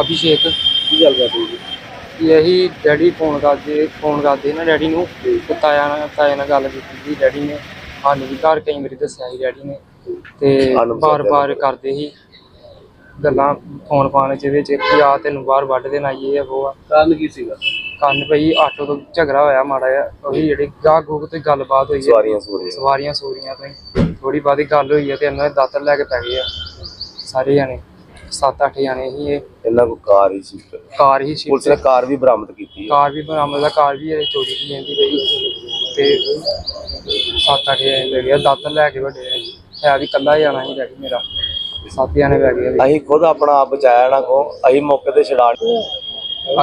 ਅਭਿਸ਼ੇਕ ਕੀ ਗੱਲ ਹੋਈ ਜੀ? ਇਹੀ ਡੈਡੀ ਫੋਨ ਕਰਦੇ ਫੋਨ ਕਰਦੇ ਨਾ ਡੈਡੀ ਨੂੰ ਤੇ ਤਾਇਆ ਨਾਲ ਤਾਇਆ ਨਾਲ ਗੱਲ ਕੀਤੀ ਸੀ ਡੈਡੀ ਨੇ। ਸਾਨੂੰ ਵੀ ਘਰ ਕਈ ਵਾਰੀ ਦੱਸਿਆ ਸੀ ਡੈਡੀ ਨੇ ਤੇ ਬਾਰ-ਬਾਰ ਕਰਦੇ ਸੀ। ਗੱਲਾਂ ਫੋਨ ਪਾਣ ਚ ਵਿੱਚ ਕਿ ਆ ਤੈਨੂੰ ਬਾਹਰ ਵੱਢ ਦੇਣਾ ਇਹ ਆ ਉਹ ਆ। ਕਾਰਨ ਕੀ ਸੀਗਾ? ਕੰਨ ਪਈ ਆਟੋ ਤੋਂ ਝਗੜਾ ਹੋਇਆ ਮਾੜਾ ਜਿਹਾ ਉਹੀ ਜਿਹੜੀ ਗਾਹ ਗੂਕ ਤੇ ਗੱਲਬਾਤ ਹੋਈ ਸਵਾਰੀਆਂ ਸੂਰੀਆਂ ਸਵਾਰੀਆਂ ਸੂਰੀਆਂ ਤੋਂ ਥੋੜੀ ਬਾਦੀ ਗੱਲ ਹੋਈ ਹੈ ਤੇ ਇਹਨਾਂ ਦੇ ਦਾਤਰ ਲੈ ਕੇ ਪੈ ਗਏ ਆ ਸਾਰੇ ਜਾਣੇ। 7-8 ਜਾਣੇ ਸੀ ਇਹ। ਇਹਨਾਂ ਕੋ ਕਾਰ ਹੀ ਸੀ। ਕਾਰ ਹੀ ਸੀ। ਪੁਲਿਸ ਨੇ ਕਾਰ ਵੀ ਬਰਾਮਦ ਕੀਤੀ ਹੈ। ਕਾਰ ਵੀ ਬਰਾਮਦ ਦਾ ਕਾਰ ਵੀ ਇਹ ਚੋਰੀ ਦੀ ਜਾਂਦੀ ਪਈ ਤੇ ਸੱਤ ਅੱਠ ਜਣੇ ਲੈ ਗਿਆ ਦਾਤਰ ਲੈ ਕੇ ਵੱਡੇ ਨੇ। ਹੈ ਵੀ ਕੱਲਾ ਹੀ ਆਣਾ ਸੀ ਡੈਡੀ ਮੇਰਾ। ਸੱਤ ਜਣੇ ਲੈ ਗਏ ਅਸੀਂ ਖੁਦ ਆਪਣਾ ਆਪ ਬਚਾਇਆ ਨਾ ਕੋ ਅਸੀਂ ਮੌਕੇ ਤੇ ਛਡਾਣ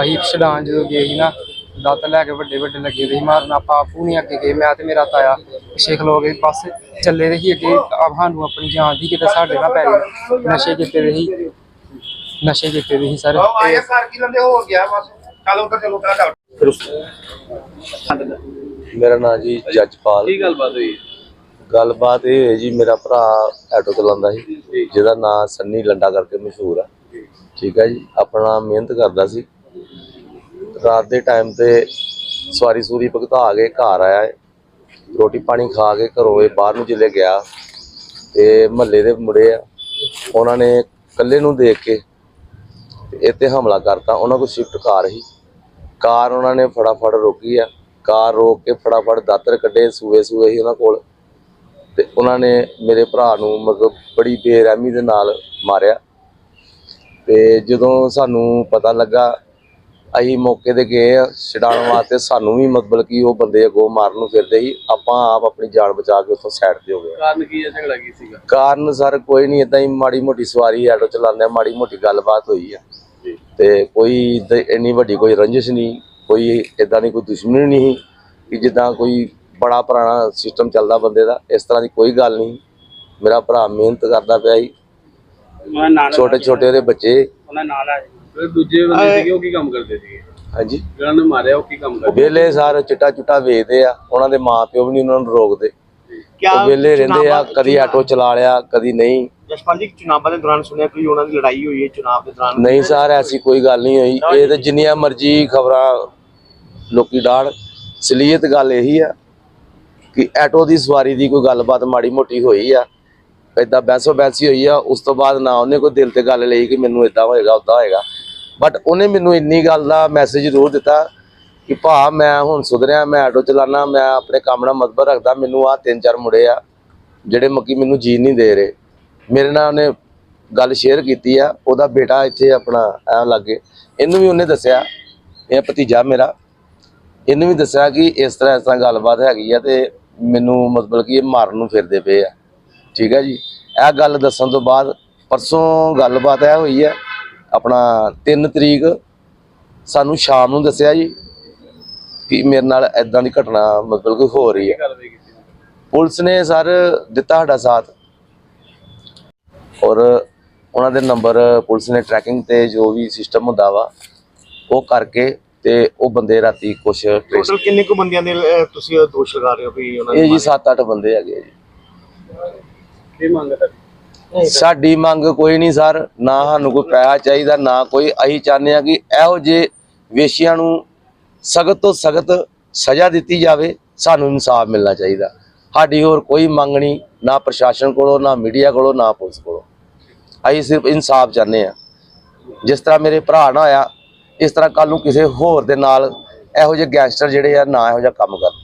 ਅਸੀਂ ਛਡਾਂ ਜਦੋਂ ਗਏ ਸੀ ਨਾ ਦਾਤਰ ਲੈ ਕੇ ਵੱਡੇ ਵੱਡੇ ਲੱਗੇ ਦੇ ਸੀ ਮਾਰਨ ਆਪਾਂ ਆਪੂ ਨਹੀਂ ਅੱਗੇ ਗਏ ਮੈਂ ਤੇ ਮੇਰਾ ਤਾਇਆ ਪਿੱਛੇ ਖਲੋ ਗਏ ਪਾਸੇ ਚੱਲੇ ਦੇ ਸੀ ਅੱਗੇ ਆਪ ਸਾਨੂੰ ਆਪਣੀ ਜਾਨ ਦੀ ਕਿਤੇ ਸਾਡੇ ਨਾਲ ਪੈ ਗਈ ਨਸ਼ੇ ਕੀਤੇ ਦੇ ਸੀ ਨਸ਼ੇ ਕੀਤੇ ਦੇ ਸੀ ਸਰ। ਆਇਆ ਕਰ ਕੀ ਲੰਦੇ ਹੋ ਗਿਆ ਬਸ ਕੱਲ ਉੱਧਰ ਚਲੋ ਕਰਾ ਡਾਕਟਰ ਮੇਰਾ ਨਾਮ ਜੀ ਜੱਜਪਾਲ। ਕੀ ਗੱਲਬਾਤ ਹੋਈ? ਗੱਲਬਾਤ ਇਹ ਹੈ ਜੀ ਮੇਰਾ ਭਰਾ ਆਟੋ ਚਲਾਉਂਦਾ ਸੀ ਜਿਹਦਾ ਨਾਮ ਸੰਨੀ ਲੰਡਾ ਕਰਕੇ ਮਸ਼ਹੂਰ ਆ। ਠੀਕ ਹੈ ਜੀ ਆਪਣਾ ਮਿਹਨਤ ਕਰਦਾ ਸੀ ਰਾਤ ਦੇ ਟਾਈਮ ਤੇ ਸਵਾਰੀ ਸੂਰੀ ਭੁਗਤਾ ਕੇ ਘਰ ਆਇਆ। ਹੈ। ਰੋਟੀ ਪਾਣੀ ਖਾ ਕੇ ਘਰੋਂ ਇਹ ਬਾਹਰ ਨੂੰ ਜਿਲੇ ਗਿਆ ਤੇ ਮਹੱਲੇ ਦੇ ਮੁੰਡੇ ਆ, ਉਹਨਾਂ ਨੇ ਇਕੱਲੇ ਨੂੰ ਦੇਖ ਕੇ ਤੇ ਇਹ ਤੇ ਹਮਲਾ ਕਰਤਾ। ਉਹਨਾਂ ਕੋਲ ਸ਼ਿਫਟ ਕਾਰ ਸੀ। ਕਾਰ ਉਹਨਾਂ ਨੇ ਫਟਾਫਟ ਰੋਕੀ ਆ। ਕਾਰ ਰੋਕ ਕੇ ਫਟਾਫਟ ਦਾਤਰ ਕੱਢੇ, ਸੂਏ ਸੂਏ ਸੀ ਉਹਨਾਂ ਕੋਲ ਤੇ ਉਹਨਾਂ ਨੇ ਮੇਰੇ ਭਰਾ ਨੂੰ ਮਤਲਬ ਬੜੀ ਬੇਰਹਿਮੀ ਦੇ ਨਾਲ ਮਾਰਿਆ। ਤੇ ਜਦੋਂ ਸਾਨੂੰ ਪਤਾ ਲੱਗਾ ਅਸੀਂ ਮੌਕੇ ਤੇ ਗਏ ਛਡਾਉਣ ਵਾਸਤੇ ਸਾਨੂੰ ਵੀ ਮਤਲਬ ਕਿ ਉਹ ਬੰਦੇ ਅੱਗੋਂ ਮਾਰਨ ਨੂੰ ਫਿਰਦੇ ਸੀ ਆਪਾਂ ਆਪ ਆਪਣੀ ਜਾਨ ਬਚਾ ਕੇ ਉੱਥੋਂ ਸਾਈਡ ਤੇ ਹੋ ਗਏ ਕਾਰਨ ਕੀ ਹੈ ਝਗੜਾ ਕੀ ਸੀਗਾ? ਕਾਰਨ ਸਰ ਕੋਈ ਨਹੀਂ ਇਦਾਂ ਹੀ ਮਾੜੀ ਮੋਟੀ ਸਵਾਰੀ ਆਟੋ ਚਲਾਉਂਦੇ ਮਾੜੀ ਮੋਟੀ ਗੱਲਬਾਤ ਹੋਈ ਆ। ਤੇ ਕੋਈ ਇੰਨੀ ਵੱਡੀ ਕੋਈ ਰੰਜਿਸ਼ ਨਹੀਂ ਕੋਈ ਇਦਾਂ ਦੀ ਕੋਈ ਦੁਸ਼ਮਣੀ ਨਹੀਂ ਕਿ ਜਿੱਦਾਂ ਕੋਈ ਬੜਾ ਪੁਰਾਣਾ ਸਿਸਟਮ ਚੱਲਦਾ ਬੰਦੇ ਦਾ ਇਸ ਤਰ੍ਹਾਂ ਦੀ ਕੋਈ ਗੱਲ ਨਹੀਂ। ਮੇਰਾ ਭਰਾ ਮਿਹਨਤ ਕਰਦਾ ਪਿਆ ਨਾਲ ਛੋਟੇ ਛੋਟੇ ਉਹਦੇ ਬੱਚੇ। ਉਹਨਾਂ ਨਾਲ ਆ ਫਿਰ ਦੂਜੇ ਬੰਦੇ ਸੀਗੇ ਉਹ ਕੀ ਕੰਮ ਕਰਦੇ ਸੀਗੇ? ਹਾਂਜੀ। ਜਿਹਨਾਂ ਨੇ ਮਾਰਿਆ ਉਹ ਕੀ ਕੰਮ ਕਰਦੇ ਵਿਹਲੇ ਸਾਰ ਚਿੱਟਾ ਚੁੱਟਾ ਵੇਚਦੇ ਆ ਉਹਨਾਂ ਦੇ ਮਾਪਿਓ ਵੀ ਨਹੀਂ ਉਹਨਾਂ ਨੂੰ ਰੋਕਦੇ। ਉਹ ਰਹਿੰਦੇ ਆ ਕਦੀ ਆਟੋ ਚਲਾ ਲਿਆ ਕਦੀ ਨਹੀਂ। ਜਸਪਾਲ ਜੀ ਚੁਣਾਵਾਂ ਦੇ ਦੌਰਾਨ ਸੁਣਿਆ ਕੋਈ ਉਹਨਾਂ ਦੀ ਲੜਾਈ ਹੋਈ ਹੈ ਚੁਣਾਵ ਦੇ ਦੌਰਾਨ? ਨਹੀਂ ਸਰ ਐਸੀ ਕੋਈ ਗੱਲ ਨਹੀਂ ਹੋਈ। ਇਹ ਤੇ ਜਿੰਨੀਆਂ ਮਰਜ਼ੀ ਖਬਰਾਂ ਲੋਕੀ ਡਾਣ ਸਲੀਅਤ ਗੱਲ ਇਹੀ ਆ ਕਿ ਆਟੋ ਦੀ ਸਵਾਰੀ ਦੀ ਕੋਈ ਗੱਲਬਾਤ ਮਾੜੀ ਮੋਟੀ ਹੋਈ ਆ ਏਦਾਂ ਬੈਸੋ ਬੈਸੀ ਹੋਈ ਆ ਉਸ ਤੋਂ ਬਾਅਦ ਨਾ ਉਹਨੇ ਕੋਈ ਦਿਲ ਤੇ ਗੱਲ ਲਈ ਕਿ ਮੈਨੂੰ ਇਦਾਂ ਹੋਏਗਾ ਉਦਾਂ ਹੋਏਗਾ। ਬਟ ਉਹਨੇ ਮੈਨੂੰ ਇੰਨੀ ਗੱਲ ਦਾ ਮੈਸੇਜ ਜ਼ਰੂਰ ਦਿੱਤਾ ਕਿ ਭਾ, ਮੈਂ ਹੁਣ ਸੁਧਰਿਆ, ਮੈਂ ਆਟੋ ਚਲਾਣਾ ਮੈਂ ਆਪਣੇ ਕੰਮ ਨਾਲ ਮਤਲਬ ਰੱਖਦਾ, ਮੈਨੂੰ ਆ ਤਿੰਨ ਚਾਰ ਮੁੰਡੇ ਆ ਜਿਹੜੇ ਮੱਕੀ ਮੈਨੂੰ ਜੀਣ ਨਹੀਂ ਦੇ ਰਹੇ। ਮੇਰੇ ਨਾਲ ਉਹਨੇ ਗੱਲ ਸ਼ੇਅਰ ਕੀਤੀ ਆ, ਉਹਦਾ ਬੇਟਾ ਇੱਥੇ ਆਪਣਾ ਐ ਲੱਗੇ, ਇਹਨੂੰ ਵੀ ਉਹਨੇ ਦੱਸਿਆ, ਇਹ ਭਤੀਜਾ ਮੇਰਾ, ਇਹਨੂੰ ਵੀ ਦੱਸਿਆ ਕਿ ਇਸ ਤਰ੍ਹਾਂ ਇਸ ਤਰ੍ਹਾਂ ਗੱਲਬਾਤ ਹੈਗੀ ਆ ਤੇ ਮੈਨੂੰ ਮਤਲਬ ਕਿ ਇਹ ਮਾਰਨ ਨੂੰ ਫਿਰਦੇ ਪਏ ਆ। ਠੀਕ ਹੈ ਜੀ? ਇਹ ਗੱਲ ਦੱਸਣ ਤੋਂ ਬਾਅਦ ਪਰਸੋਂ ਗੱਲਬਾਤ ਇਹ ਹੋਈ ਹੈ ਆਪਣਾ 3 ਤਰੀਕ ਸਾਨੂੰ ਸ਼ਾਮ ਨੂੰ ਦੱਸਿਆ ਜੀ ਕਿ ਮੇਰੇ ਨਾਲ ਐਦਾਂ ਦੀ ਘਟਨਾ ਮਤਲਬ ਕਿ ਹੋ ਰਹੀ ਹੈ। ਪੁਲਿਸ ਨੇ ਸਰ ਦਿੱਤਾ ਸਾਡਾ ਸਾਥ। ਔਰ ਉਹਨਾਂ ਦੇ ਨੰਬਰ ਪੁਲਿਸ ਨੇ ਟਰੈਕਿੰਗ ਤੇ ਜੋ ਵੀ ਸਿਸਟਮ ਹੁੰਦਾ ਵਾ ਉਹ ਕਰਕੇ ਤੇ ਉਹ ਬੰਦੇ ਰਾਤੀ ਕੁਛ ਟੋਟਲ ਕਿੰਨੇ ਕੁ ਬੰਦਿਆਂ ਦੇ ਤੁਸੀਂ ਦੋਸ਼ ਲਗਾ ਰਹੇ ਹੋ ਵੀ ਉਹਨਾਂ ਇਹ ਜੀ ਮਾਰਿਆ? 7-8 ਬੰਦੇ ਹੈਗੇ ਜੀ। ਕੀ ਮੰਗ ਹੈ ਸਾਡੀ ਮੰਗ ਕੋਈ ਨਹੀਂ ਸਰ, ਨਾ ਸਾਨੂੰ ਕੋਈ ਪੈਸਾ ਚਾਹੀਦਾ, ਨਾ ਕੋਈ। ਅਸੀਂ ਚਾਹੁੰਦੇ ਆ ਕਿ ਇਹੋ ਜਿਹੇ ਵੇਸ਼ੀਆਂ ਨੂੰ ਸਖਤ ਤੋਂ ਸਖਤ ਸਜ਼ਾ ਦਿੱਤੀ ਜਾਵੇ, ਸਾਨੂੰ ਇਨਸਾਫ ਮਿਲਣਾ ਚਾਹੀਦਾ। ਸਾਡੀ ਹੋਰ ਕੋਈ ਮੰਗ ਨਹੀਂ, ਨਾ ਪ੍ਰਸ਼ਾਸਨ ਕੋਲੋਂ, ਨਾ ਮੀਡੀਆ ਕੋਲੋਂ, ਨਾ ਪੁਲਿਸ ਕੋਲੋਂ। ਅਸੀਂ ਸਿਰਫ ਇਨਸਾਫ ਚਾਹੁੰਦੇ ਆ ਜਿਸ ਤਰ੍ਹਾਂ ਮੇਰੇ ਭਰਾ ਨਾਲ ਹੋਇਆ ਇਸ ਤਰ੍ਹਾਂ ਕੱਲ ਨੂੰ ਕਿਸੇ ਹੋਰ ਦੇ ਨਾਲ ਇਹੋ ਜਿਹੇ ਗੈਂਗਸਟਰ ਜਿਹੜੇ ਆ, ਨਾ ਇਹੋ ਜਿਹਾ ਕੰਮ ਕਰਨ।